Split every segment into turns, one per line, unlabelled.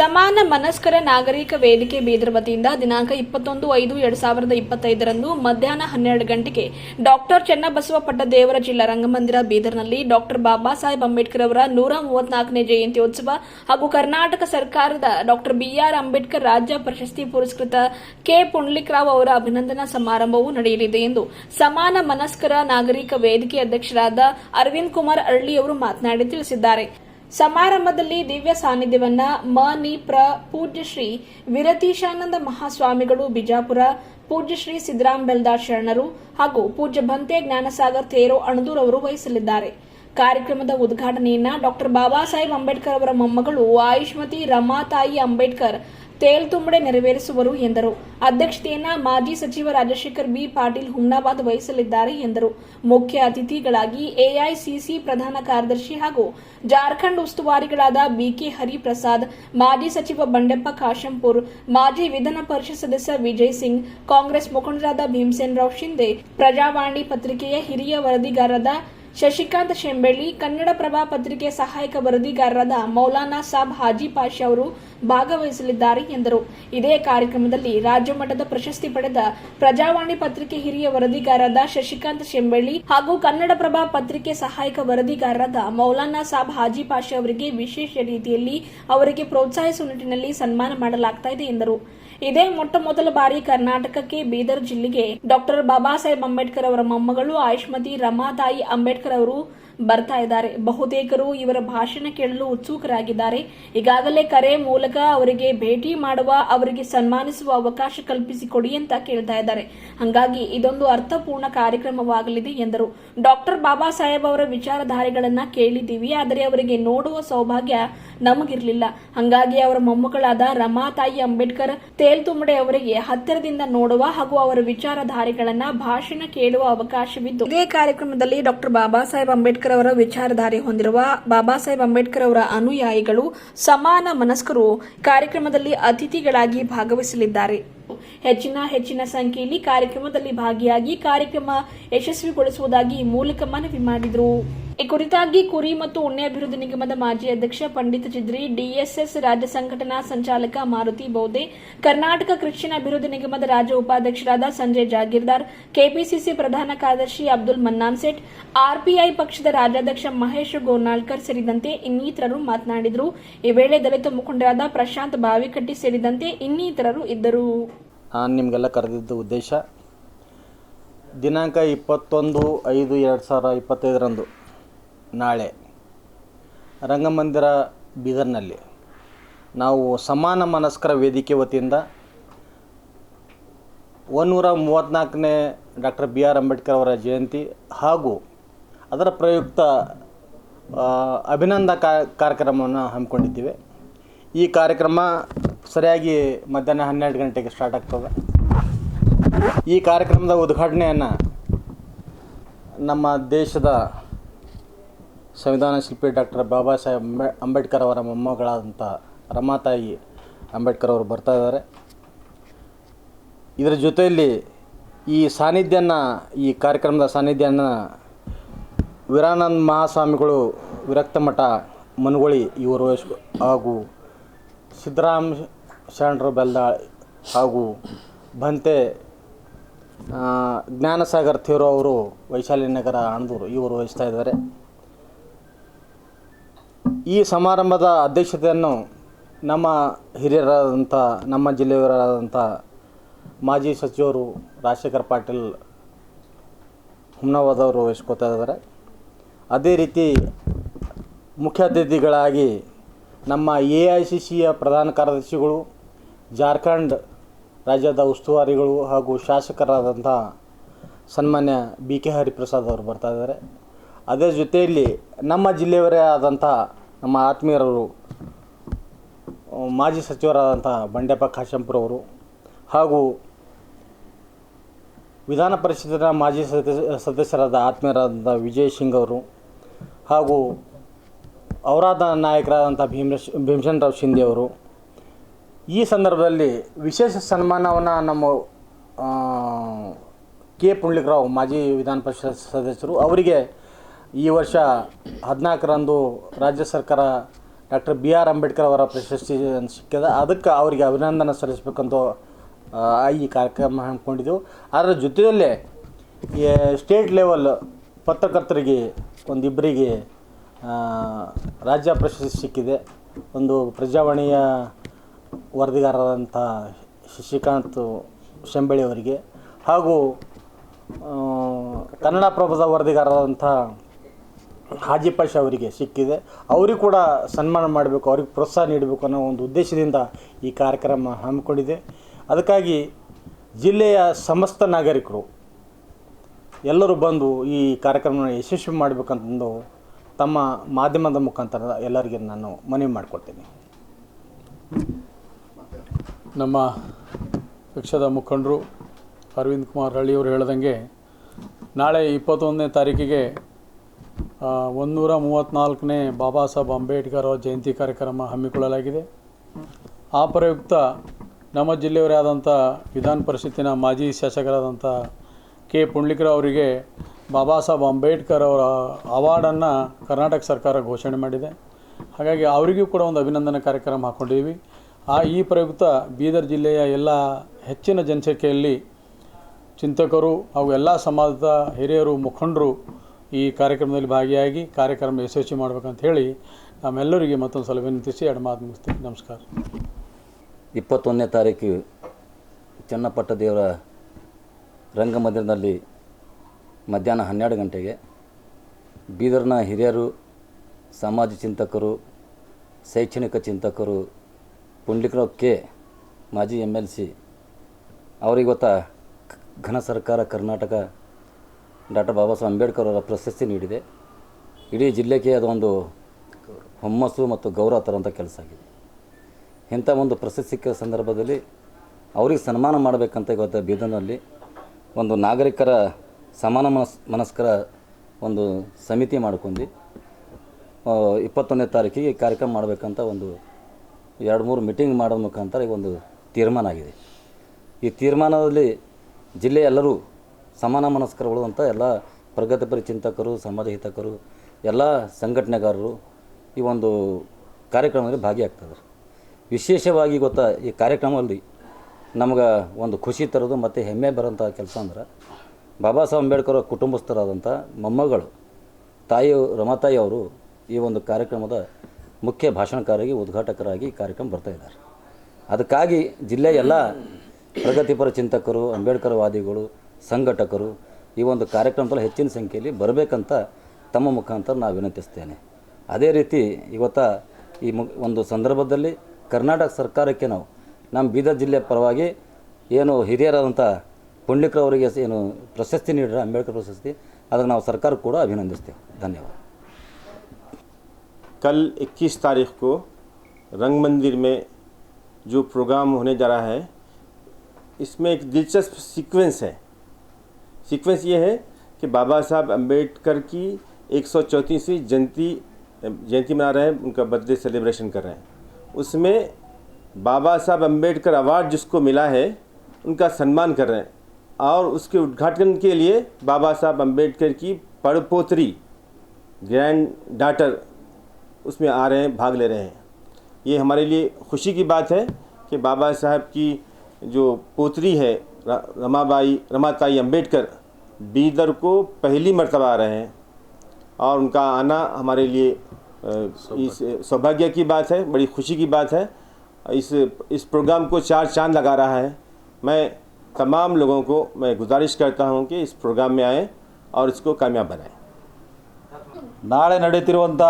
ಸಮಾನ ಮನಸ್ಕರ ನಾಗರಿಕ ವೇದಿಕೆ ಬೀದರ್ ವತಿಯಿಂದ ದಿನಾಂಕ ಇಪ್ಪತ್ತೊಂದು ಐದು ಎರಡ್ ಸಾವಿರದ ಇಪ್ಪತ್ತೈದರಂದು ಮಧ್ಯಾಹ್ನ ಹನ್ನೆರಡು ಗಂಟೆಗೆ ಡಾಕ್ಟರ್ ಚನ್ನಬಸವ ಪಟ್ಟದೇವರ ಜಿಲ್ಲಾ ರಂಗಮಂದಿರ ಬೀದರ್ನಲ್ಲಿ ಡಾಕ್ಟರ್ ಬಾಬಾ ಸಾಹೇಬ್ ಅಂಬೇಡ್ಕರ್ ಅವರ ನೂರ ಮೂವತ್ನಾಲ್ಕನೇ ಜಯಂತ್ಯೋತ್ಸವ ಹಾಗೂ ಕರ್ನಾಟಕ ಸರ್ಕಾರದ ಡಾಕ್ಟರ್ ಬಿಆರ್ ಅಂಬೇಡ್ಕರ್ ರಾಜ್ಯ ಪ್ರಶಸ್ತಿ ಪುರಸ್ಕೃತ ಕೆ ಪುಂಡ್ಲಿಕ್ರಾವ್ ಅವರ ಅಭಿನಂದನಾ ಸಮಾರಂಭವು ನಡೆಯಲಿದೆ ಎಂದು ಸಮಾನ ಮನಸ್ಕರ ನಾಗರಿಕ ವೇದಿಕೆ ಅಧ್ಯಕ್ಷರಾದ ಅರವಿಂದ್ ಕುಮಾರ್ ಅರಳಿ ಅವರು ಮಾತನಾಡಿ ತಿಳಿಸಿದ್ದಾರೆ. ಸಮಾರಂಭದಲ್ಲಿ ದಿವ್ಯ ಸಾನ್ನಿಧ್ಯವನ್ನ ಮ ನಿ ಪ್ರ ಪೂಜ್ಯ ಶ್ರೀ ವಿರತೀಶಾನಂದ ಮಹಾಸ್ವಾಮಿಗಳು, ಬಿಜಾಪುರ ಪೂಜ್ಯ ಶ್ರೀ ಸಿದ್ದರಾಮ್ ಬೆಲ್ದಾರ್ ಶರಣರು ಹಾಗೂ ಪೂಜ್ಯ ಭಂತೆ ಜ್ಞಾನಸಾಗರ್ ತೇರೋ ಅಣದೂರ್ ಅವರು ವಹಿಸಲಿದ್ದಾರೆ. ಕಾರ್ಯಕ್ರಮದ ಉದ್ಘಾಟನೆಯನ್ನ ಡಾಕ್ಟರ್ ಬಾಬಾ ಸಾಹೇಬ್ ಅಂಬೇಡ್ಕರ್ ಅವರ ಮೊಮ್ಮಗಳು ಆಯುಷ್ಮತಿ ರಮಾತಾಯಿ ಅಂಬೇಡ್ಕರ್ ತೇಲ್ತುಂಬಡೆ ನೆರವೇರಿಸುವರು ಎಂದರು. ಅಧ್ಯಕ್ಷತೆಯನ್ನ ಮಾಜಿ ಸಚಿವ ರಾಜಶೇಖರ್ ಬಿ. ಪಾಟೀಲ್ ಹುಮ್ನಾಬಾದ್ ವಹಿಸಲಿದ್ದಾರೆ ಎಂದರು. ಮುಖ್ಯ ಅತಿಥಿಗಳಾಗಿ ಎಐಸಿಸಿ ಪ್ರಧಾನ ಕಾರ್ಯದರ್ಶಿ ಹಾಗೂ ಜಾರ್ಖಂಡ್ ಉಸ್ತುವಾರಿಗಳಾದ ಬಿಕೆ ಹರಿಪ್ರಸಾದ್, ಮಾಜಿ ಸಚಿವ ಬಂಡೆಪ್ಪ ಕಾಶಂಪುರ್, ಮಾಜಿ ವಿಧಾನ ಪರಿಷತ್ ಸದಸ್ಯ ವಿಜಯ್ ಸಿಂಗ್, ಕಾಂಗ್ರೆಸ್ ಮುಖಂಡರಾದ ಭೀಮಸೇನ್ ರಾವ್ ಶಿಂದೆ ಪ್ರಜಾವಾಣಿ ಪತ್ರಿಕೆಯ ಹಿರಿಯ ವರದಿಗಾರರಾದ ಶಶಿಕಾಂತ್ ಶೆಂಬೆಳ್ಳಿ, ಕನ್ನಡಪ್ರಭ ಪತ್ರಿಕೆ ಸಹಾಯಕ ವರದಿಗಾರರಾದ ಮೌಲಾನಾ ಸಾಬ್ ಹಾಜಿ ಪಾಷಾ ಅವರು ಭಾಗವಹಿಸಲಿದ್ದಾರೆ ಎಂದರು. ಇದೇ ಕಾರ್ಯಕ್ರಮದಲ್ಲಿ ರಾಜ್ಯಮಟ್ಟದ ಪ್ರಶಸ್ತಿ ಪಡೆದ ಪ್ರಜಾವಾಣಿ ಪತ್ರಿಕೆ ಹಿರಿಯ ವರದಿಗಾರರಾದ ಶಶಿಕಾಂತ್ ಶೆಂಬೆಳ್ಳಿ ಹಾಗೂ ಕನ್ನಡಪ್ರಭ ಪತ್ರಿಕೆ ಸಹಾಯಕ ವರದಿಗಾರರಾದ ಮೌಲಾನಾ ಸಾಬ್ ಹಾಜಿ ಪಾಷಾ ಅವರಿಗೆ ವಿಶೇಷ ರೀತಿಯಲ್ಲಿ ಅವರಿಗೆ ಪ್ರೋತ್ಸಾಹಿಸುವ ನಿಟ್ಟಿನಲ್ಲಿ ಸನ್ಮಾನ ಮಾಡಲಾಗ್ತಾ ಇದೆ ಎಂದರು. ಇದೇ ಮೊಟ್ಟ ಮೊದಲ ಬಾರಿ ಕರ್ನಾಟಕಕ್ಕೆ ಬೀದರ್ ಜಿಲ್ಲೆಗೆ ಡಾಕ್ಟರ್ ಬಾಬಾ ಸಾಹೇಬ್ ಅಂಬೇಡ್ಕರ್ ಅವರ ಮೊಮ್ಮಗಳು ಆಯುಷ್ಮತಿ ರಮಾತಾಯಿ ಅಂಬೇಡ್ಕರ್ ಅವರು ಬರ್ತಾ ಇದ್ದಾರೆ. ಬಹುತೇಕರು ಇವರ ಭಾಷಣ ಕೇಳಲು ಉತ್ಸುಕರಾಗಿದ್ದಾರೆ. ಈಗಾಗಲೇ ಕರೆ ಮೂಲಕ ಅವರಿಗೆ ಭೇಟಿ ಮಾಡುವ, ಅವರಿಗೆ ಸನ್ಮಾನಿಸುವ ಅವಕಾಶ ಕಲ್ಪಿಸಿಕೊಡಿ ಅಂತ ಕೇಳ್ತಾ ಇದ್ದಾರೆ. ಹಂಗಾಗಿ ಇದೊಂದು ಅರ್ಥಪೂರ್ಣ ಕಾರ್ಯಕ್ರಮವಾಗಲಿದೆ ಎಂದರು. ಡಾಕ್ಟರ್ ಬಾಬಾ ಸಾಹೇಬ್ ಅವರ ವಿಚಾರಧಾರೆಗಳನ್ನ ಕೇಳಿದ್ದೀವಿ, ಆದರೆ ಅವರಿಗೆ ನೋಡುವ ಸೌಭಾಗ್ಯ ನಮಗಿರ್ಲಿಲ್ಲ. ಹಂಗಾಗಿ ಅವರ ಮೊಮ್ಮಗಳಾದ ರಮಾತಾಯಿ ಅಂಬೇಡ್ಕರ್ ತೇಲ್ತುಂಬಡೆ ಅವರಿಗೆ ಹತ್ತಿರದಿಂದ ನೋಡುವ ಹಾಗೂ ಅವರ ವಿಚಾರಧಾರೆಗಳನ್ನ ಭಾಷಣ ಕೇಳುವ ಅವಕಾಶವಿದ್ದು. ಇದೇ ಕಾರ್ಯಕ್ರಮದಲ್ಲಿ ಡಾಕ್ಟರ್ ಬಾಬಾ ಸಾಹೇಬ್ ಅಂಬೇಡ್ಕರ್ ಅವರ ವಿಚಾರಧಾರೆ ಹೊಂದಿರುವ ಬಾಬಾ ಸಾಹೇಬ್ ಅಂಬೇಡ್ಕರ್ ಅವರ ಅನುಯಾಯಿಗಳು ಸಮಾನ ಮನಸ್ಕರು ಕಾರ್ಯಕ್ರಮದಲ್ಲಿ ಅತಿಥಿಗಳಾಗಿ ಭಾಗವಹಿಸಲಿದ್ದಾರೆ. ಹೆಚ್ಚಿನ ಹೆಚ್ಚಿನ ಸಂಖ್ಯೆಯಲ್ಲಿ ಕಾರ್ಯಕ್ರಮದಲ್ಲಿ ಭಾಗಿಯಾಗಿ ಕಾರ್ಯಕ್ರಮ ಯಶಸ್ವಿಗೊಳಿಸುವುದಾಗಿ ಮೂಲಕ ಮನವಿ ಮಾಡಿದರು. ಈ ಕುರಿತಾಗಿ ಕುರಿ ಮತ್ತು ಉಣ್ಣೆ ಅಭಿವೃದ್ಧಿ ನಿಗಮದ ಮಾಜಿ ಅಧ್ಯಕ್ಷ ಪಂಡಿತ್ ಚಿದ್ರಿ, ಡಿಎಸ್ಎಸ್ ರಾಜ್ಯ ಸಂಘಟನಾ ಸಂಚಾಲಕ ಮಾರುತಿ ಬೌದೆ, ಕರ್ನಾಟಕ ಕ್ರಿಶ್ಚಿಯನ್ ಅಭಿವೃದ್ಧಿ ನಿಗಮದ ರಾಜ್ಯ ಉಪಾಧ್ಯಕ್ಷರಾದ ಸಂಜಯ್ ಜಾಗೀರ್ದಾರ್, ಕೆಪಿಸಿಸಿ ಪ್ರಧಾನ ಕಾರ್ಯದರ್ಶಿ ಅಬ್ದುಲ್ ಮನ್ನಾನ್ ಸೇಠ್, ಆರ್ಪಿಐ ಪಕ್ಷದ ರಾಜ್ಯಾಧ್ಯಕ್ಷ ಮಹೇಶ್ ಗೋನಾಳ್ಕರ್ ಸೇರಿದಂತೆ ಇನ್ನಿತರರು ಮಾತನಾಡಿದರು. ಈ ವೇಳೆ ದಲಿತ ಮುಖಂಡರಾದ ಪ್ರಶಾಂತ್ ಬಾವಿಕಟ್ಟಿ ಸೇರಿದಂತೆ ಇನ್ನಿತರರು ಇದ್ದರು.
ನಿಮಗೆಲ್ಲ ಕರೆದಿದ್ದ ಉದ್ದೇಶ, ದಿನಾಂಕ ಇಪ್ಪತ್ತೊಂದು ಐದು ಎರಡು ಸಾವಿರ ಇಪ್ಪತ್ತೈದರಂದು ನಾಳೆ ರಂಗಮಂದಿರ ಬೀದರ್ನಲ್ಲಿ ನಾವು ಸಮಾನ ಮನಸ್ಕರ ವೇದಿಕೆ ವತಿಯಿಂದ ಒಂದೂರ ಮೂವತ್ತ್ನಾಲ್ಕನೇ ಡಾಕ್ಟರ್ ಬಿ ಆರ್ ಅಂಬೇಡ್ಕರ್ ಅವರ ಜಯಂತಿ ಹಾಗೂ ಅದರ ಪ್ರಯುಕ್ತ ಅಭಿನಂದ ಕಾರ್ಯಕ್ರಮವನ್ನು ಹಮ್ಮಿಕೊಂಡಿದ್ದೇವೆ. ಈ ಕಾರ್ಯಕ್ರಮ ಸರಿಯಾಗಿ ಮಧ್ಯಾಹ್ನ ಹನ್ನೆರಡು ಗಂಟೆಗೆ ಸ್ಟಾರ್ಟ್ ಆಗ್ತದೆ. ಈ ಕಾರ್ಯಕ್ರಮದ ಉದ್ಘಾಟನೆಯನ್ನು ನಮ್ಮ ದೇಶದ ಸಂವಿಧಾನ ಶಿಲ್ಪಿ ಡಾಕ್ಟರ್ ಬಾಬಾ ಸಾಹೇಬ್ ಅಂಬೆ, ಅಂಬೇಡ್ಕರ್ ಅವರ ಮೊಮ್ಮಗಳಾದಂಥ ರಮಾತಾಯಿ ಅಂಬೇಡ್ಕರ್ ಅವರು ಬರ್ತಾ ಇದ್ದಾರೆ. ಇದರ ಜೊತೆಯಲ್ಲಿ ಈ ಸಾನ್ನಿಧ್ಯನ, ಈ ಕಾರ್ಯಕ್ರಮದ ಸಾನ್ನಿಧ್ಯನ ವೀರಾನಂದ ಮಹಾಸ್ವಾಮಿಗಳು, ವಿರಕ್ತ ಮಠ, ಮನಗೊಳಿ, ಇವರು ಹಾಗೂ ಸಿದ್ದರಾಮ್ ಶರಣರು ಬೆಲ್ದಾಳ್ ಹಾಗೂ ಭಂತೆ ಜ್ಞಾನಸಾಗರ್ ಥೇರೋ ಅವರು, ವೈಶಾಲಿ ನಗರ ಅಣದೂರು ಇವರು ವಹಿಸ್ತಾ ಇದ್ದಾರೆ. ಈ ಸಮಾರಂಭದ ಅಧ್ಯಕ್ಷತೆಯನ್ನು ನಮ್ಮ ಹಿರಿಯರಾದಂಥ, ನಮ್ಮ ಜಿಲ್ಲೆಯವರಾದಂಥ ಮಾಜಿ ಸಚಿವರು ರಾಜಶೇಖರ್ ಪಾಟೀಲ್ ಹುಮ್ನವಾದವರು ವಹಿಸ್ಕೋತಾ ಇದ್ದಾರೆ. ಅದೇ ರೀತಿ ಮುಖ್ಯ ಅತಿಥಿಗಳಾಗಿ ನಮ್ಮ ಎ ಐ ಸಿ ಸಿಯ ಪ್ರಧಾನ ಕಾರ್ಯದರ್ಶಿಗಳು, ಜಾರ್ಖಂಡ್ ರಾಜ್ಯದ ಉಸ್ತುವಾರಿಗಳು ಹಾಗೂ ಶಾಸಕರಾದಂಥ ಸನ್ಮಾನ್ಯ ಬಿ ಕೆ ಹರಿಪ್ರಸಾದ್ ಅವರು ಬರ್ತಾ ಇದ್ದಾರೆ. ಅದರ ಜೊತೆಯಲ್ಲಿ ನಮ್ಮ ಜಿಲ್ಲೆಯವರೇ ಆದಂಥ ನಮ್ಮ ಆತ್ಮೀಯರವರು ಮಾಜಿ ಸಚಿವರಾದಂಥ ಬಂಡೆಪ್ಪ ಕಾಶಂಪುರ ಅವರು ಹಾಗೂ ವಿಧಾನ ಪರಿಷತ್ತಿನ ಮಾಜಿ ಸದಸ್ಯ, ಸದಸ್ಯರಾದ ಆತ್ಮೀಯರಾದಂಥ ವಿಜಯ್ ಸಿಂಗ್ ಅವರು ಹಾಗೂ ಅವರಾದ ನಾಯಕರಾದಂಥ ಭೀಮ್ರಶ್ ಭೀಮಸೇನ್ ರಾವ್ ಶಿಂದೆ ಅವರು. ಈ ಸಂದರ್ಭದಲ್ಲಿ ವಿಶೇಷ ಸನ್ಮಾನವನ್ನು ನಮ್ಮ ಕೆ ಕೆ. ಪುಂಡ್ಲಿಕರಾವ್, ಮಾಜಿ ವಿಧಾನ ಪರಿಷತ್ ಸದಸ್ಯರು ಅವರಿಗೆ ಈ ವರ್ಷ ಹದಿನಾಲ್ಕರಂದು ರಾಜ್ಯ ಸರ್ಕಾರ ಡಾಕ್ಟರ್ ಬಿ ಆರ್ ಅಂಬೇಡ್ಕರ್ ಅವರ ಪ್ರಶಸ್ತಿ ಸಿಕ್ಕಿದೆ. ಅದಕ್ಕೆ ಅವರಿಗೆ ಅಭಿನಂದನೆ ಸಲ್ಲಿಸಬೇಕಂತ ಈ ಕಾರ್ಯಕ್ರಮ ಹಮ್ಮಿಕೊಂಡಿದ್ದೆವು ಅದರ ಜೊತೆಯಲ್ಲೇ ಸ್ಟೇಟ್ ಲೆವೆಲ್ ಪತ್ರಕರ್ತರಿಗೆ, ಒಂದಿಬ್ಬರಿಗೆ ರಾಜ್ಯ ಪ್ರಶಸ್ತಿ ಸಿಕ್ಕಿದೆ. ಒಂದು ಪ್ರಜಾವಾಣಿಯ ವರದಿಗಾರರಾದಂಥ ಶಶಿಕಾಂತ್ ಶಂಬಳಿ ಅವರಿಗೆ ಹಾಗೂ ಕನ್ನಡ ಕನ್ನಡಪ್ರಭದ ವರದಿಗಾರರಾದಂಥ ಹಾಜಿ ಪಾಷ ಅವರಿಗೆ ಸಿಕ್ಕಿದೆ. ಅವರಿಗೂ ಕೂಡ ಸನ್ಮಾನ ಮಾಡಬೇಕು, ಅವ್ರಿಗೆ ಪ್ರೋತ್ಸಾಹ ನೀಡಬೇಕು ಅನ್ನೋ ಒಂದು ಉದ್ದೇಶದಿಂದ ಈ ಕಾರ್ಯಕ್ರಮ ಹಮ್ಮಿಕೊಂಡಿದೆ. ಅದಕ್ಕಾಗಿ ಜಿಲ್ಲೆಯ ಸಮಸ್ತ ನಾಗರಿಕರು, ಎಲ್ಲರೂ ಬಂದು ಈ ಕಾರ್ಯಕ್ರಮವನ್ನು ಯಶಸ್ವಿ ಮಾಡಬೇಕಂತಂದು ತಮ್ಮ ಮಾಧ್ಯಮದ ಮುಖಾಂತರ ಎಲ್ಲರಿಗೆ ನಾನು ಮನವಿ ಮಾಡಿಕೊಡ್ತೀನಿ.
ನಮ್ಮ ಪಕ್ಷದ ಮುಖಂಡರು ಅರವಿಂದ್ ಕುಮಾರ್ ಹಳ್ಳಿಯವರು ಹೇಳ್ದಂಗೆ ನಾಳೆ ಇಪ್ಪತ್ತೊಂದನೇ ತಾರೀಕಿಗೆ ಒಂದೂರ ಮೂವತ್ತ್ನಾಲ್ಕನೇ ಬಾಬಾ ಸಾಹೇಬ್ ಅಂಬೇಡ್ಕರ್ ಅವರ ಜಯಂತಿ ಕಾರ್ಯಕ್ರಮ ಹಮ್ಮಿಕೊಳ್ಳಲಾಗಿದೆ. ಆ ಪ್ರಯುಕ್ತ ನಮ್ಮ ಜಿಲ್ಲೆಯವರೇ ಆದಂಥ ವಿಧಾನ ಪರಿಷತ್ತಿನ ಮಾಜಿ ಶಾಸಕರಾದಂಥ ಕೆ ಪುಂಡ್ಲಿಕರಾವ್ ಅವರಿಗೆ ಬಾಬಾ ಸಾಹೇಬ್ ಅಂಬೇಡ್ಕರ್ ಅವರ ಅವಾರ್ಡನ್ನು ಕರ್ನಾಟಕ ಸರ್ಕಾರ ಘೋಷಣೆ ಮಾಡಿದೆ. ಹಾಗಾಗಿ ಅವರಿಗೂ ಕೂಡ ಒಂದು ಅಭಿನಂದನೆ ಕಾರ್ಯಕ್ರಮ ಹಾಕ್ಕೊಂಡಿದ್ದೀವಿ. ಆ ಈ ಪ್ರಯುಕ್ತ ಬೀದರ್ ಜಿಲ್ಲೆಯ ಎಲ್ಲ ಹೆಚ್ಚಿನ ಜನಸಂಖ್ಯೆಯಲ್ಲಿ ಚಿಂತಕರು ಹಾಗೂ ಎಲ್ಲ ಸಮಾಜದ ಹಿರಿಯರು, ಮುಖಂಡರು ಈ ಕಾರ್ಯಕ್ರಮದಲ್ಲಿ ಭಾಗಿಯಾಗಿ ಕಾರ್ಯಕ್ರಮ ಯಶಸ್ವಿ ಮಾಡ್ಬೇಕಂತ ಹೇಳಿ ನಮ್ಮೆಲ್ಲರಿಗೆ ಮತ್ತೊಂದು ಸಲ ವಿನಂತಿಸಿ ಎರಡು ಮಾತು ಮುಗಿಸ್ತೀನಿ. ನಮಸ್ಕಾರ.
ಇಪ್ಪತ್ತೊಂದನೇ ತಾರೀಕು ಚನ್ನಪಟ್ಟ ದೇವರ ರಂಗಮಂದಿರದಲ್ಲಿ ಮಧ್ಯಾಹ್ನ ಹನ್ನೆರಡು ಗಂಟೆಗೆ ಬೀದರ್ನ ಹಿರಿಯರು, ಸಮಾಜ ಚಿಂತಕರು, ಶೈಕ್ಷಣಿಕ ಚಿಂತಕರು ಪುಂಡ್ಲಿಕರಾವ್ ಕೆ ಮಾಜಿ ಎಂ ಎಲ್ ಸಿ, ಅವರಿಗೊತ್ತ ಘನ ಸರ್ಕಾರ ಕರ್ನಾಟಕ ಡಾಕ್ಟರ್ ಬಾಬಾ ಸಾಹೇಬ್ ಅಂಬೇಡ್ಕರ್ ಅವರ ಪ್ರಶಸ್ತಿ ನೀಡಿದೆ. ಇಡೀ ಜಿಲ್ಲೆಗೆ ಅದೊಂದು ಹುಮ್ಮಸ್ಸು ಮತ್ತು ಗೌರವ ತರುವಂಥ ಕೆಲಸ ಆಗಿದೆ. ಇಂಥ ಒಂದು ಪ್ರಶಸ್ತಿ ಸಿಕ್ಕ ಸಂದರ್ಭದಲ್ಲಿ ಅವ್ರಿಗೆ ಸನ್ಮಾನ ಮಾಡಬೇಕಂತ ಇವತ್ತು ಬೀದರ್ನಲ್ಲಿ ಒಂದು ನಾಗರಿಕರ ಸಮಾನ ಮನಸ್, ಮನಸ್ಕರ ಒಂದು ಸಮಿತಿ ಮಾಡ್ಕೊಂಡು ಇಪ್ಪತ್ತೊಂದನೇ ತಾರೀಕಿಗೆ ಕಾರ್ಯಕ್ರಮ ಮಾಡಬೇಕಂತ ಒಂದು ಎರಡು ಮೂರು ಮೀಟಿಂಗ್ ಮಾಡೋ ಮುಖಾಂತರ ಈ ಒಂದು ತೀರ್ಮಾನ ಆಗಿದೆ. ಈ ತೀರ್ಮಾನದಲ್ಲಿ ಜಿಲ್ಲೆಯ ಎಲ್ಲರೂ ಸಮಾನ ಮನಸ್ಕರಗಳು ಅಂತ ಎಲ್ಲ ಪ್ರಗತಿಪರ ಚಿಂತಕರು ಸಮಾಜ ಹಿತಕರು ಎಲ್ಲ ಸಂಘಟನೆಗಾರರು ಈ ಒಂದು ಕಾರ್ಯಕ್ರಮದಲ್ಲಿ ಭಾಗಿಯಾಗ್ತಾರೆ ವಿಶೇಷವಾಗಿ ಗೊತ್ತಾ, ಈ ಕಾರ್ಯಕ್ರಮದಲ್ಲಿ ನಮ್ಗೆ ಒಂದು ಖುಷಿ ತರೋದು ಮತ್ತು ಹೆಮ್ಮೆ ಬರೋಂಥ ಕೆಲಸ ಅಂದ್ರೆ ಬಾಬಾ ಸಾಹೇಬ್ ಅಂಬೇಡ್ಕರ್ ಅವ್ರ ಕುಟುಂಬಸ್ಥರಾದಂಥ ಮೊಮ್ಮಗಳು, ತಾಯಿ ರಮಾತಾಯಿ ಅವರು ಈ ಒಂದು ಕಾರ್ಯಕ್ರಮದ ಮುಖ್ಯ ಭಾಷಣಕಾರರಾಗಿ, ಉದ್ಘಾಟಕರಾಗಿ ಕಾರ್ಯಕ್ರಮ ಬರ್ತಾ ಇದ್ದಾರೆ ಅದಕ್ಕಾಗಿ ಜಿಲ್ಲೆಯ ಎಲ್ಲ ಪ್ರಗತಿಪರ ಚಿಂತಕರು, ಅಂಬೇಡ್ಕರ್ ವಾದಿಗಳು ಸಂಘಟಕರು ಈ ಒಂದು ಕಾರ್ಯಕ್ರಮದಲ್ಲಿ ಹೆಚ್ಚಿನ ಸಂಖ್ಯೆಯಲ್ಲಿ ಬರಬೇಕಂತ ತಮ್ಮ ಮುಖಾಂತರ ನಾನು ವಿನಂತಿಸ್ತೇನೆ ಅದೇ ರೀತಿ ಇವತ್ತ ಈ ಮು ಒಂದು ಸಂದರ್ಭದಲ್ಲಿ ಕರ್ನಾಟಕ ಸರ್ಕಾರಕ್ಕೆ ನಾವು ನಮ್ಮ ಬೀದರ್ ಜಿಲ್ಲೆ ಪರವಾಗಿ ಏನು ಹಿರಿಯರಾದಂಥ ಪುಂಡ್ಲಿಕರವರಿಗೆ ಏನು ಪ್ರಶಸ್ತಿ ನೀಡಿದ್ರೆ ಅಂಬೇಡ್ಕರ್ ಪ್ರಶಸ್ತಿ ಅದಕ್ಕೆ ನಾವು ಸರ್ಕಾರ ಕೂಡ ಅಭಿನಂದಿಸ್ತೇವೆ ಧನ್ಯವಾದ
कल 21 तारीख को रंग मंदिर में जो प्रोग्राम होने जा रहा है इसमें एक दिलचस्प सीक्वेंस है सीक्वेंस ये है कि बाबा साहब अंबेडकर की एक सौ चौंतीसवीं जयंती जयंती मना रहे हैं, उनका बर्थडे सेलिब्रेशन कर रहे हैं। उसमें बाबा साहब अंबेडकर अवार्ड जिसको मिला है, उनका सम्मान कर रहे हैं। और उसके उद्घाटन के लिए बाबा साहब अंबेडकर की पड़पोत्री ग्रैंड डाटर उसमें आ रहे हैं, भाग ले रहे हैं। ये हमारे लिए खुशी की बात है कि बाबा साहब की जो पोतरी है रमाबाई रमाताई अंबेडकर बीदर को पहली मर्तबा आ रहे हैं और उनका आना हमारे लिए अ, इस सौभाग्य की बात है बड़ी खुशी की बात है इस इस प्रोग्राम को चार चांद लगा रहा है मैं तमाम लोगों को मैं गुजारिश करता हूँ कि इस प्रोग्राम में आएँ और इसको कामयाब बनाएं
ನಾಳೆ ನಡೀತಿರುವಂಥ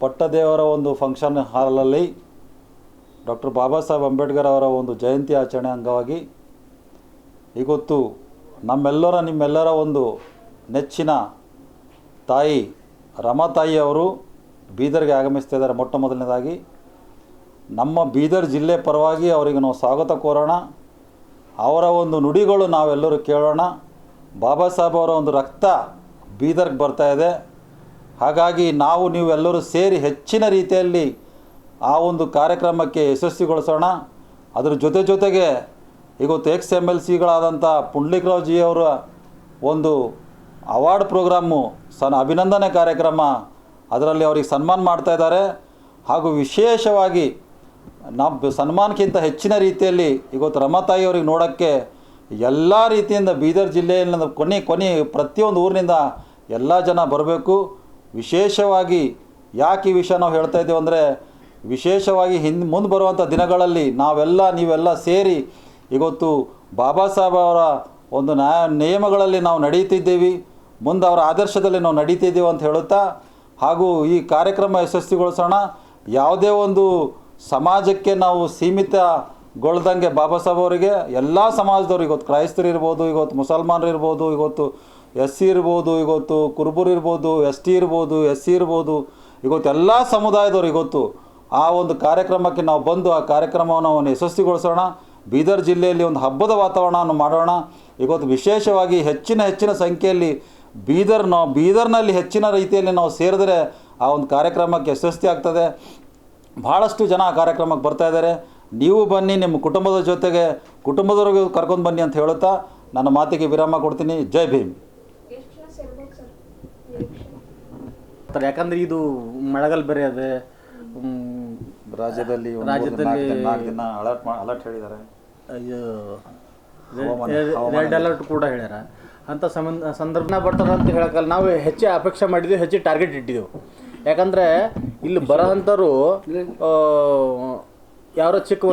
ಪಟ್ಟದೇವರ ಒಂದು ಫಂಕ್ಷನ್ ಹಾಲಲ್ಲಿ ಡಾಕ್ಟರ್ ಬಾಬಾ ಸಾಹೇಬ್ ಅಂಬೇಡ್ಕರ್ ಅವರ ಒಂದು ಜಯಂತಿ ಆಚರಣೆ ಅಂಗವಾಗಿ ಇವತ್ತು ನಮ್ಮೆಲ್ಲರ, ನಿಮ್ಮೆಲ್ಲರ ಒಂದು ನೆಚ್ಚಿನ ತಾಯಿ ರಮಾತಾಯಿ ಅವರು ಬೀದರ್ಗೆ ಆಗಮಿಸ್ತಾ ಇದ್ದಾರೆ. ಮೊಟ್ಟ ಮೊದಲನೇದಾಗಿ ನಮ್ಮ ಬೀದರ್ ಜಿಲ್ಲೆ ಪರವಾಗಿ ಅವರಿಗೆ ನಾವು ಸ್ವಾಗತ ಕೋರೋಣ. ಅವರ ಒಂದು ನುಡಿಗಳು ನಾವೆಲ್ಲರೂ ಕೇಳೋಣ. ಬಾಬಾ ಸಾಹೇಬ್ ಅವರ ಒಂದು ರಕ್ತ ಬೀದರ್ಗೆ ಬರ್ತಾ ಇದೆ. ಹಾಗಾಗಿ ನಾವು ನೀವೆಲ್ಲರೂ ಸೇರಿ ಹೆಚ್ಚಿನ ರೀತಿಯಲ್ಲಿ ಆ ಒಂದು ಕಾರ್ಯಕ್ರಮಕ್ಕೆ ಯಶಸ್ವಿಗೊಳಿಸೋಣ. ಅದರ ಜೊತೆ ಜೊತೆಗೆ ಇವತ್ತು ಎಕ್ಸ್ ಎಂ ಎಲ್ ಸಿಗಳಾದಂಥ ಪುಂಡ್ಲಿಕರಾವ್ ಜಿ ಅವರ ಒಂದು ಅವಾರ್ಡ್ ಪ್ರೋಗ್ರಾಮು ಸನ್ ಅಭಿನಂದನೆ ಕಾರ್ಯಕ್ರಮ ಅದರಲ್ಲಿ ಅವ್ರಿಗೆ ಸನ್ಮಾನ ಮಾಡ್ತಾ ಇದ್ದಾರೆ. ಹಾಗೂ ವಿಶೇಷವಾಗಿ ನಮ್ಮ ಸನ್ಮಾನಕ್ಕಿಂತ ಹೆಚ್ಚಿನ ರೀತಿಯಲ್ಲಿ ಇವತ್ತು ರಮತಾಯಿ ಅವ್ರಿಗೆ ನೋಡೋಕ್ಕೆ ಎಲ್ಲ ರೀತಿಯಿಂದ ಬೀದರ್ ಜಿಲ್ಲೆಯಿಂದ ಕೊನೆ ಕೊನೆ ಪ್ರತಿಯೊಂದು ಊರಿನಿಂದ ಎಲ್ಲ ಜನ ಬರಬೇಕು. ವಿಶೇಷವಾಗಿ ಯಾಕೆ ಈ ವಿಷಯ ನಾವು ಹೇಳ್ತಾ ಇದ್ದೇವೆ ಅಂದರೆ ವಿಶೇಷವಾಗಿ ಹಿಂದೆ ಮುಂದೆ ಬರುವಂಥ ದಿನಗಳಲ್ಲಿ ನಾವೆಲ್ಲ ನೀವೆಲ್ಲ ಸೇರಿ ಇವತ್ತು ಬಾಬಾ ಸಾಹೇಬ್ ಅವರ ಒಂದು ನ್ಯಾಯ ನಿಯಮಗಳಲ್ಲಿ ನಾವು ನಡೆಯುತ್ತಿದ್ದೇವೆ, ಮುಂದೆ ಅವರ ಆದರ್ಶದಲ್ಲಿ ನಾವು ನಡೀತಿದ್ದೇವೆ ಅಂತ ಹೇಳುತ್ತಾ, ಹಾಗೂ ಈ ಕಾರ್ಯಕ್ರಮ ಯಶಸ್ವಿಗೊಳಿಸೋಣ. ಯಾವುದೇ ಒಂದು ಸಮಾಜಕ್ಕೆ ನಾವು ಸೀಮಿತಗೊಳ್ದಂಗೆ ಬಾಬಾ ಸಾಹೇಬ್ ಅವರಿಗೆ, ಎಲ್ಲ ಸಮಾಜದವ್ರು ಇವತ್ತು ಕ್ರೈಸ್ತರು ಇರ್ಬೋದು, ಇವತ್ತು ಮುಸಲ್ಮಾನರು ಇರ್ಬೋದು, ಇವತ್ತು ಎಸ್ ಸಿ ಇರ್ಬೋದು, ಇವತ್ತು ಕುರುಬರು ಇರ್ಬೋದು ಎಸ್ ಟಿ ಇರ್ಬೋದು ಎಸ್ ಸಿ ಇರ್ಬೋದು, ಇವತ್ತು ಎಲ್ಲ ಸಮುದಾಯದವ್ರು ಇವತ್ತು ಆ ಒಂದು ಕಾರ್ಯಕ್ರಮಕ್ಕೆ ನಾವು ಬಂದು ಆ ಕಾರ್ಯಕ್ರಮವನ್ನು ಯಶಸ್ವಿಗೊಳಿಸೋಣ. ಬೀದರ್ ಜಿಲ್ಲೆಯಲ್ಲಿ ಒಂದು ಹಬ್ಬದ ವಾತಾವರಣವನ್ನು ಮಾಡೋಣ. ಇವತ್ತು ವಿಶೇಷವಾಗಿ ಹೆಚ್ಚಿನ ಹೆಚ್ಚಿನ ಸಂಖ್ಯೆಯಲ್ಲಿ ಬೀದರ್ ನಾವು ಬೀದರ್ನಲ್ಲಿ ಹೆಚ್ಚಿನ ರೀತಿಯಲ್ಲಿ ನಾವು ಸೇರಿದ್ರೆ ಆ ಒಂದು ಕಾರ್ಯಕ್ರಮಕ್ಕೆ ಯಶಸ್ವಿ ಆಗ್ತದೆ. ಭಾಳಷ್ಟು ಜನ ಆ ಕಾರ್ಯಕ್ರಮಕ್ಕೆ ಬರ್ತಾ ಇದ್ದಾರೆ. ನೀವು ಬನ್ನಿ ನಿಮ್ಮ ಕುಟುಂಬದ ಜೊತೆಗೆ ಕುಟುಂಬದವ್ರಿಗೆ ಕರ್ಕೊಂಡು ಬನ್ನಿ ಅಂತ ಹೇಳುತ್ತಾ ನನ್ನ ಮಾತಿಗೆ ವಿರಾಮ ಕೊಡ್ತೀನಿ. ಜೈ ಭೀಮ್.
ಸರ್ ಯಾಕಂದ್ರೆ ಇದು ಮಳೆಗಾಲ ಬೇರೆ ಅದೇ.
ರಾಜ್ಯದಲ್ಲಿ
ರಾಜ್ಯದಲ್ಲಿ
ನಾಲ್ಕು ದಿನ ಅಲರ್ಟ್ ಅಲರ್ಟ್ ಹೇಳಿದ್ದಾರೆ.
ರೆಡ್ ಅಲರ್ಟ್ ಕೂಡ ಹೇಳ್ಯಾರ. ಅಂತ ಸಂಬಂಧ ಸಂದರ್ಭ ಬರ್ತಾರ ಅಂತ ಹೇಳಕ್ಕಲ್ಲ. ನಾವು ಹೆಚ್ಚು ಅಪೇಕ್ಷೆ ಮಾಡಿದ್ವಿ ಹೆಚ್ಚು ಟಾರ್ಗೆಟ್ ಇಟ್ಟಿದ್ದೆವು ಯಾಕಂದ್ರೆ ಇಲ್ಲಿ ಬರೋಂಥವ್ರು ಯಾರೋ ಚಿಕ್ಕ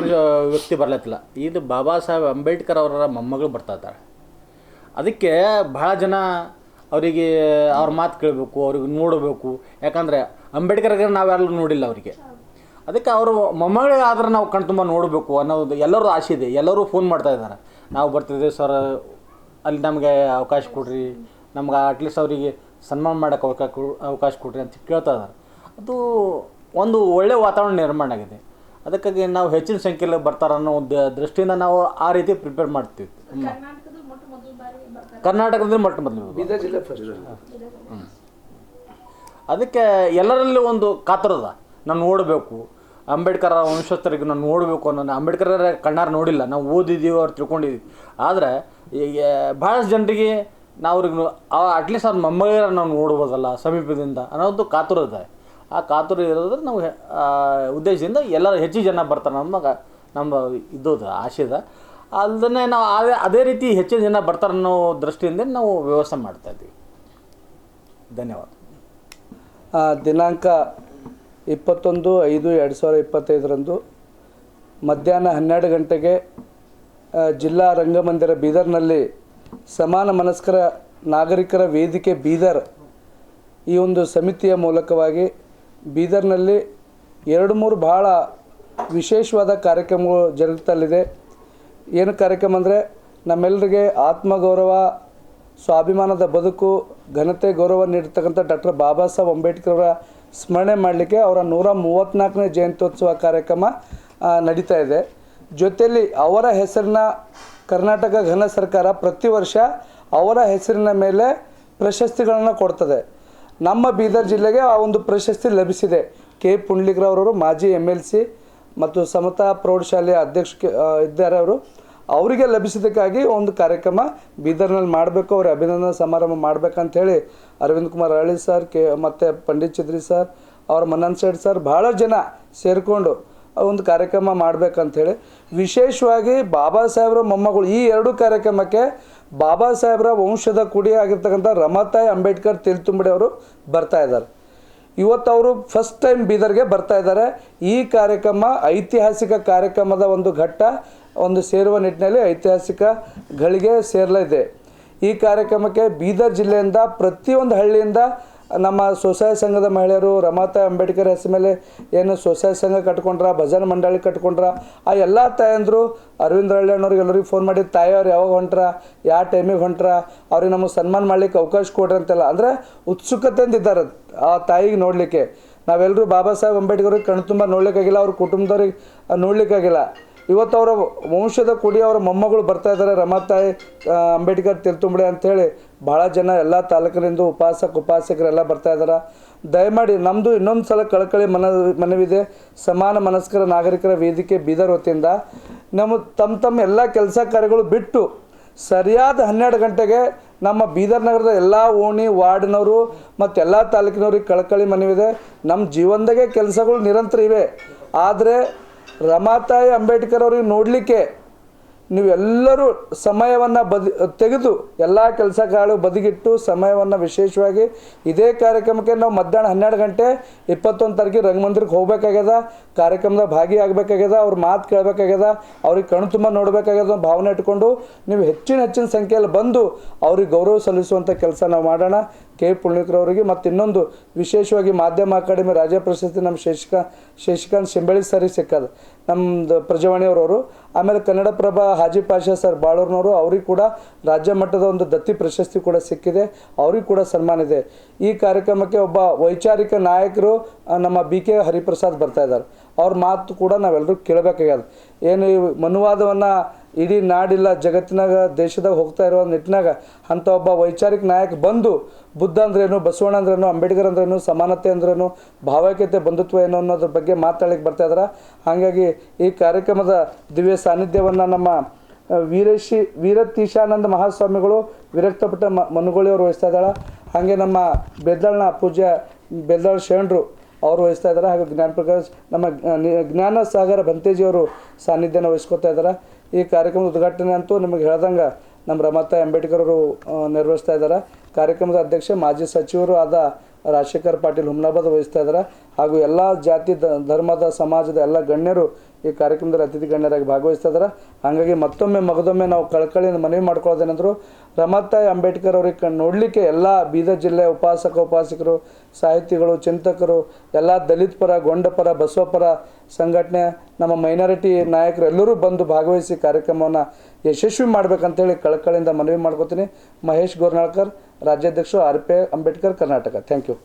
ವ್ಯಕ್ತಿ ಬರ್ಲತ್ತಿಲ್ಲ. ಇದು ಬಾಬಾ ಸಾಹೇಬ್ ಅಂಬೇಡ್ಕರ್ ಅವರ ಮೊಮ್ಮಗಳು ಬರ್ತಾ ಇದ್ದಾರೆ. ಅದಕ್ಕೆ ಭಾಳ ಜನ ಅವರಿಗೆ ಅವ್ರ ಮಾತು ಕೇಳಬೇಕು ಅವ್ರಿಗೆ ನೋಡಬೇಕು. ಯಾಕಂದರೆ ಅಂಬೇಡ್ಕರ್ಗೆ ನಾವೆಲ್ಲ ನೋಡಿಲ್ಲ ಅವರಿಗೆ. ಅದಕ್ಕೆ ಅವರು ಮೊಮ್ಮಗಳಿಗೆ ಆದ್ರೆ ನಾವು ಕಣ್ತುಂಬ ನೋಡಬೇಕು ಅನ್ನೋದು ಎಲ್ಲರೂ ಆಸೆ ಇದೆ. ಎಲ್ಲರೂ ಫೋನ್ ಮಾಡ್ತಾ ಇದ್ದಾರೆ. ನಾವು ಬರ್ತಿದ್ದೀವಿ ಸರ್ ಅಲ್ಲಿ ನಮಗೆ ಅವಕಾಶ ಕೊಡ್ರಿ. ನಮ್ಗೆ ಅಟ್ಲೀಸ್ಟ್ ಅವರಿಗೆ ಸನ್ಮಾನ ಮಾಡೋಕ್ಕೆ ಅವಕಾಶ ಅವಕಾಶ ಕೊಡ್ರಿ ಅಂತ ಕೇಳ್ತಾ ಇದ್ದಾರೆ. ಅದು ಒಂದು ಒಳ್ಳೆಯ ವಾತಾವರಣ ನಿರ್ಮಾಣ ಆಗಿದೆ. ಅದಕ್ಕಾಗಿ ನಾವು ಹೆಚ್ಚಿನ ಸಂಖ್ಯೆಯಲ್ಲಿ ಬರ್ತಾರೆ ಅನ್ನೋ ಒಂದು ದೃಷ್ಟಿಯಿಂದ ನಾವು ಆ ರೀತಿ ಪ್ರಿಪೇರ್ ಮಾಡ್ತೀವಿ. ಕರ್ನಾಟಕದಲ್ಲಿ ಮೊಟ್ಟ ಮೊದಲು. ಅದಕ್ಕೆ ಎಲ್ಲರಲ್ಲಿ ಒಂದು ಕಾತರದ. ನಾನು ನೋಡಬೇಕು. ಅಂಬೇಡ್ಕರ್ ವಂಶಸ್ಥರಿಗೆ ನಾನು ನೋಡಬೇಕು ಅನ್ನೋ ಅಂಬೇಡ್ಕರ್ ಕಣ್ಣಾರ ನೋಡಿಲ್ಲ. ನಾವು ಓದಿದ್ದೀವಿ ಅವ್ರು ತಿಳ್ಕೊಂಡಿದ್ದೀವಿ ಆದರೆ ಈಗ ಭಾಳಷ್ಟು ಜನರಿಗೆ ನಾವು ಅವ್ರಿಗೆ ಅಟ್ಲೀಸ್ಟ್ ಅವ್ರ ಮೊಮ್ಮಗರ ನಾವು ನೋಡ್ಬೋದಲ್ಲ ಸಮೀಪದಿಂದ ಅನ್ನೋದು ಕಾತುರ ಇದೆ. ಆ ಕಾತುರ ಇರೋದ್ರೆ ನಾವು ಉದ್ದೇಶದಿಂದ ಎಲ್ಲರೂ ಹೆಚ್ಚು ಜನ ಬರ್ತಾರೆ ನಮ್ಮ ನಮ್ಮ ಇದ್ದೋದು ಆಸೆ ಇದೆ. ಅಲ್ಲದೇ ನಾವು ಅದೇ ಅದೇ ರೀತಿ ಹೆಚ್ಚು ಜನ ಬರ್ತಾರೆ ಅನ್ನೋ ದೃಷ್ಟಿಯಿಂದ ನಾವು ವ್ಯವಸ್ಥೆ ಮಾಡ್ತಾ ಇದ್ದೀವಿ. ಧನ್ಯವಾದ.
ದಿನಾಂಕ ಇಪ್ಪತ್ತೊಂದು ಐದು ಎರಡು ಸಾವಿರದ ಇಪ್ಪತ್ತೈದರಂದು ಮಧ್ಯಾಹ್ನ ಹನ್ನೆರಡು ಗಂಟೆಗೆ ಜಿಲ್ಲಾ ರಂಗಮಂದಿರ ಬೀದರ್ನಲ್ಲಿ ಸಮಾನ ಮನಸ್ಕರ ನಾಗರಿಕರ ವೇದಿಕೆ ಬೀದರ್ ಈ ಒಂದು ಸಮಿತಿಯ ಮೂಲಕವಾಗಿ ಬೀದರ್ನಲ್ಲಿ ಎರಡು ಮೂರು ಭಾಳ ವಿಶೇಷವಾದ ಕಾರ್ಯಕ್ರಮಗಳು ಜರುಗುತ್ತಲಿದೆ ಏನು ಕಾರ್ಯಕ್ರಮ ಅಂದರೆ ನಮ್ಮೆಲ್ಲರಿಗೆ ಆತ್ಮಗೌರವ, ಸ್ವಾಭಿಮಾನದ ಬದುಕು, ಘನತೆ ಗೌರವ ನೀಡ್ತಕ್ಕಂಥ ಡಾಕ್ಟರ್ ಬಾಬಾ ಸಾಹೇಬ್ ಅಂಬೇಡ್ಕರ್ ಅವರ ಸ್ಮರಣೆ ಮಾಡಲಿಕ್ಕೆ ಅವರ ನೂರ ಮೂವತ್ತ್ನಾಲ್ಕನೇ ಜಯಂತ್ಯೋತ್ಸವ ಕಾರ್ಯಕ್ರಮ ನಡೀತಾ ಇದೆ. ಜೊತೆಯಲ್ಲಿ ಅವರ ಹೆಸರಿನ ಕರ್ನಾಟಕ ಘನ ಸರ್ಕಾರ ಪ್ರತಿ ವರ್ಷ ಅವರ ಹೆಸರಿನ ಮೇಲೆ ಪ್ರಶಸ್ತಿಗಳನ್ನು ಕೊಡ್ತದೆ. ನಮ್ಮ ಬೀದರ್ ಜಿಲ್ಲೆಗೆ ಆ ಒಂದು ಪ್ರಶಸ್ತಿ ಲಭಿಸಿದೆ. ಕೆ. ಪುಂಡ್ಲಿಗ್ರವರವರು ಮಾಜಿ ಎಂ ಎಲ್ ಸಿ ಮತ್ತು ಸಮತಾ ಪ್ರೌಢಶಾಲೆಯ ಅಧ್ಯಕ್ಷ ಇದ್ದಾರೆ ಅವರು. ಅವರಿಗೆ ಲಭಿಸಿದ್ದಕ್ಕಾಗಿ ಒಂದು ಕಾರ್ಯಕ್ರಮ ಬೀದರ್ನಲ್ಲಿ ಮಾಡಬೇಕು, ಅವ್ರ ಅಭಿನಂದನಾ ಸಮಾರಂಭ ಮಾಡ್ಬೇಕಂತ ಹೇಳಿ ಅರವಿಂದ್ ಕುಮಾರ್ ಅರಳಿ ಸರ್, ಕೆ, ಮತ್ತು ಪಂಡಿತ್ ಚಿದ್ರಿ ಸರ್, ಅವ್ರ ಮನನ್ ಸೇಠ್ ಸರ್ ಭಾಳ ಜನ ಸೇರಿಕೊಂಡು ಒಂದು ಕಾರ್ಯಕ್ರಮ ಮಾಡ್ಬೇಕಂಥೇಳಿ ವಿಶೇಷವಾಗಿ ಬಾಬಾ ಸಾಹೇಬ್ರ ಮೊಮ್ಮಗಳು, ಈ ಎರಡು ಕಾರ್ಯಕ್ರಮಕ್ಕೆ ಬಾಬಾ ಸಾಹೇಬ್ರ ವಂಶದ ಕುಡಿ ಆಗಿರ್ತಕ್ಕಂಥ ರಮಾತಾಯಿ ಅಂಬೇಡ್ಕರ್ ತಿಲ್ತುಂಬಡಿ ಅವರು ಬರ್ತಾ ಇದ್ದಾರೆ. ಇವತ್ತು ಅವರು ಫಸ್ಟ್ ಟೈಮ್ ಬೀದರ್ಗೆ ಬರ್ತಾ ಇದ್ದಾರೆ. ಈ ಕಾರ್ಯಕ್ರಮ ಐತಿಹಾಸಿಕ ಕಾರ್ಯಕ್ರಮದ ಒಂದು ಘಟ್ಟ. ಒಂದು ಸೇರುವ ನಿಟ್ಟಿನಲ್ಲಿ ಐತಿಹಾಸಿಕ ಗಳಿಗೆ ಸೇರಲಿದೆ ಈ ಕಾರ್ಯಕ್ರಮಕ್ಕೆ ಬೀದರ್ ಜಿಲ್ಲೆಯಿಂದ ಪ್ರತಿಯೊಂದು ಹಳ್ಳಿಯಿಂದ ನಮ್ಮ ಸ್ವಸಹಾಯ ಸಂಘದ ಮಹಿಳೆಯರು ರಮಾತಾ ಅಂಬೇಡ್ಕರ್ ಹೆಸರು ಮೇಲೆ ಏನು ಸ್ವಸಹಾಯ ಸಂಘ ಕಟ್ಕೊಂಡ್ರ, ಭಜನ್ ಮಂಡಳಿ ಕಟ್ಕೊಂಡ್ರ, ಆ ಎಲ್ಲ ತಾಯಂದರು ಅರವಿಂದ ಹಳ್ಳಿ ಅಣ್ಣವ್ರಿಗೆ ಎಲ್ಲರಿಗೆ ಫೋನ್ ಮಾಡಿ, ತಾಯಿಯವ್ರು ಯಾವಾಗ ಹೊಂಟ್ರ? ಯಾವ ಟೈಮಿಗೆ ಹೊಂಟ್ರ? ಅವ್ರಿಗೆ ನಮಗೆ ಸನ್ಮಾನ ಮಾಡ್ಲಿಕ್ಕೆ ಅವಕಾಶ ಕೊಡ್ರಿ ಅಂತೆಲ್ಲ. ಅಂದರೆ ಇದ್ದಾರೆ ಆ ತಾಯಿಗೆ ನೋಡಲಿಕ್ಕೆ. ನಾವೆಲ್ಲರೂ ಬಾಬಾ ಸಾಹೇಬ್ ಅಂಬೇಡ್ಕರ್ ಕಣ್ತುಂಬ ನೋಡ್ಲಿಕ್ಕಾಗಿಲ್ಲ, ಅವ್ರ ಕುಟುಂಬದವ್ರಿಗೆ ನೋಡ್ಲಿಕ್ಕಾಗಿಲ್ಲ. ಇವತ್ತು ಅವರ ವಂಶದ ಕುಡಿ ಅವರ ಮೊಮ್ಮಗಳು ಬರ್ತಾ ಇದ್ದಾರೆ. ರಮಾತಾಯಿ ಅಂಬೇಡ್ಕರ್ ಅಂತ ಅಂಥೇಳಿ ಭಾಳ ಜನ ಎಲ್ಲ ತಾಲೂಕಿನಿಂದ ಉಪಾಸಕ, ಉಪಾಸಕರೆಲ್ಲ ಬರ್ತಾ ಇದ್ದಾರೆ. ದಯಮಾಡಿ ನಮ್ಮದು ಇನ್ನೊಂದು ಸಲ ಕಳಕಳಿ ಮನ, ಮನವಿದೆ. ಸಮಾನ ಮನಸ್ಕರ ನಾಗರಿಕರ ವೇದಿಕೆ ಬೀದರ್ ವತಿಯಿಂದ. ನಮ್ಮ ತಮ್ಮ ತಮ್ಮ ಎಲ್ಲ ಕೆಲಸ ಕಾರ್ಯಗಳು ಬಿಟ್ಟು ಸರಿಯಾದ ಹನ್ನೆರಡು ಗಂಟೆಗೆ ನಮ್ಮ ಬೀದರ್ ನಗರದ ಎಲ್ಲ ಓಣಿ, ವಾರ್ಡ್ನವರು ಮತ್ತು ಎಲ್ಲ ತಾಲೂಕಿನವ್ರಿಗೆ ಕಳಕಳಿ ಮನವಿದೆ. ನಮ್ಮ ಜೀವನದಾಗೆ ಕೆಲಸಗಳು ನಿರಂತರ ಇವೆ. ಆದರೆ ರಮಾತಾಯಿ ಅಂಬೇಡ್ಕರ್ ಅವ್ರಿಗೆ ನೋಡಲಿಕ್ಕೆ ನೀವೆಲ್ಲರೂ ಸಮಯವನ್ನು ಬದಿ, ತೆಗೆದು ಎಲ್ಲ ಕೆಲಸ ಕಾಳು ಬದಿಗಿಟ್ಟು ಸಮಯವನ್ನು ವಿಶೇಷವಾಗಿ ಇದೇ ಕಾರ್ಯಕ್ರಮಕ್ಕೆ ನಾವು ಮಧ್ಯಾಹ್ನ ಹನ್ನೆರಡು ಗಂಟೆ ಇಪ್ಪತ್ತೊಂದು ತಾರೀಕಿಗೆ ರಂಗಮಂದಿರಕ್ಕೆ ಹೋಗ್ಬೇಕಾಗ್ಯದ, ಕಾರ್ಯಕ್ರಮದ ಭಾಗಿಯಾಗಬೇಕಾಗ್ಯದ, ಅವ್ರ ಮಾತು ಕೇಳಬೇಕಾಗ್ಯದ, ಅವ್ರಿಗೆ ಕಣ್ಣು ತುಂಬ ನೋಡಬೇಕಾಗ್ಯದ ಭಾವನೆ ಇಟ್ಕೊಂಡು ನೀವು ಹೆಚ್ಚಿನ ಹೆಚ್ಚಿನ ಸಂಖ್ಯೆಯಲ್ಲಿ ಬಂದು ಅವ್ರಿಗೆ ಗೌರವ ಸಲ್ಲಿಸುವಂಥ ಕೆಲಸ ನಾವು ಮಾಡೋಣ. ಕೆ ಪುಣ್ಯಕರವರಿಗೆ ಮತ್ತು ಇನ್ನೊಂದು ವಿಶೇಷವಾಗಿ ಮಾಧ್ಯಮ ಅಕಾಡೆಮಿ ರಾಜ್ಯ ಪ್ರಶಸ್ತಿ ನಮ್ಮ ಶಶಿಕಾ ಶಶಿಕಾಂತ್ ಶಿಂಬಳಿ ಸರಿ ಸಿಕ್ಕದ. ನಮ್ಮದು ಪ್ರಜಾವಾಣಿಯವರವರು, ಆಮೇಲೆ ಕನ್ನಡಪ್ರಭ ಹಾಜಿ ಪಾಷಾ ಸರ್ ಬಾಳೂರ್ನವರು, ಅವ್ರಿಗೆ ಕೂಡ ರಾಜ್ಯ ಮಟ್ಟದ ಒಂದು ದತ್ತಿ ಪ್ರಶಸ್ತಿ ಕೂಡ ಸಿಕ್ಕಿದೆ, ಅವ್ರಿಗೆ ಕೂಡ ಸನ್ಮಾನ ಇದೆ. ಈ ಕಾರ್ಯಕ್ರಮಕ್ಕೆ ಒಬ್ಬ ವೈಚಾರಿಕ ನಾಯಕರು ನಮ್ಮ ಬಿ ಕೆ ಹರಿಪ್ರಸಾದ್ ಬರ್ತಾ ಇದ್ದಾರೆ. ಅವ್ರ ಮಾತು ಕೂಡ ನಾವೆಲ್ಲರೂ ಕೇಳಬೇಕಾಗ್ಯದ. ಏನು ಮನುವಾದವನ್ನು ಇಡೀ ನಾಡಿಲ್ಲ, ಜಗತ್ತಿನಾಗ, ದೇಶದಾಗ ಹೋಗ್ತಾ ಇರೋ ನಿಟ್ಟಿನಾಗ ಅಂಥ ಒಬ್ಬ ವೈಚಾರಿಕ ನಾಯಕ ಬಂದು ಬುದ್ಧ ಅಂದ್ರೇನು, ಬಸವಣ್ಣ ಅಂದ್ರೇನು, ಅಂಬೇಡ್ಕರ್ ಅಂದ್ರೇನು, ಸಮಾನತೆ ಅಂದ್ರೇನು, ಭಾವೈಕ್ಯತೆ, ಬಂಧುತ್ವ ಏನು ಅನ್ನೋದ್ರ ಬಗ್ಗೆ ಮಾತಾಡಲಿಕ್ಕೆ ಬರ್ತಾ ಇದ್ದಾರೆ ಹಾಗಾಗಿ ಈ ಕಾರ್ಯಕ್ರಮದ ದಿವ್ಯ ಸಾನ್ನಿಧ್ಯವನ್ನು ನಮ್ಮ ವೀರಶಿ, ವೀರತೀಶಾನಂದ ಮಹಾಸ್ವಾಮಿಗಳು, ವಿರಕ್ತಪಟ್ಟ ಮನುಗಳಿಯವರು ವಹಿಸ್ತಾ ಇದ್ದಾಳೆ. ಹಾಗೆ ನಮ್ಮ ಬೆದ್ದಾಳನ ಪೂಜ್ಯ, ಬೆದ್ದಾಳ ಶರಣರು ಅವರು ವಹಿಸ್ತಾ ಇದ್ದಾರೆ ಹಾಗೂ ಜ್ಞಾನ ಪ್ರಕಾಶ್, ನಮ್ಮ ಜ್ಞಾನ ಸಾಗರ ಬಂತೇಜಿಯವರು ಸಾನ್ನಿಧ್ಯನ ವಹಿಸ್ಕೊತಾ ಇದ್ದಾರೆ ಈ ಕಾರ್ಯಕ್ರಮದ ಉದ್ಘಾಟನೆ ಅಂತೂ ನಿಮಗೆ ಹೇಳ್ದಂಗೆ ನಮ್ಮ ರಮತಾ ಅಂಬೇಡ್ಕರ್ ಅವರು ನೆರವೇರಿಸ್ತಾ ಇದ್ದಾರೆ ಕಾರ್ಯಕ್ರಮದ ಅಧ್ಯಕ್ಷ, ಮಾಜಿ ಸಚಿವರು ಆದ ರಾಜಶೇಖರ್ ಪಾಟೀಲ್ ಹುಮ್ನಾಬಾದ್ ವಹಿಸ್ತಾ ಇದ್ದಾರೆ. ಹಾಗೂ ಎಲ್ಲ ಜಾತಿ ಧರ್ಮದ, ಸಮಾಜದ ಎಲ್ಲ ಗಣ್ಯರು ಈ ಕಾರ್ಯಕ್ರಮದಲ್ಲಿ ಅತಿಥಿ ಗಣ್ಯರಾಗಿ ಭಾಗವಹಿಸ್ತಾ ಇದ್ದಾರೆ. ಹಾಗಾಗಿ ಮತ್ತೊಮ್ಮೆ ಮಗದೊಮ್ಮೆ ನಾವು ಕಳಕಳಿಯಿಂದ ಮನವಿ ಮಾಡ್ಕೊಳ್ಳೋದೇನೆಂದ್ರು ರಮಾತಾಯಿ ಅಂಬೇಡ್ಕರ್ ಅವ್ರಿಗೆ ನೋಡಲಿಕ್ಕೆ ಎಲ್ಲ ಬೀದರ್ ಜಿಲ್ಲೆ ಉಪಾಸಕ, ಉಪಾಸಕರು, ಸಾಹಿತಿಗಳು, ಚಿಂತಕರು, ಎಲ್ಲ ದಲಿತ ಪರ, ಗೊಂಡ ಪರ, ಬಸವ ಪರ ಸಂಘಟನೆ, ನಮ್ಮ ಮೈನಾರಿಟಿ ನಾಯಕರು ಎಲ್ಲರೂ ಬಂದು ಭಾಗವಹಿಸಿ ಕಾರ್ಯಕ್ರಮವನ್ನು ಯಶಸ್ವಿ ಮಾಡಬೇಕಂತೇಳಿ ಕಳಕಳಿಯಿಂದ ಮನವಿ ಮಾಡ್ಕೋತೀನಿ. ಮಹೇಶ್ ಗೋರ್ನಾಳ್ಕರ್ ರಾಜ್ಯಾಧ್ಯಕ್ಷರು R P Ambedkar Karnataka thank you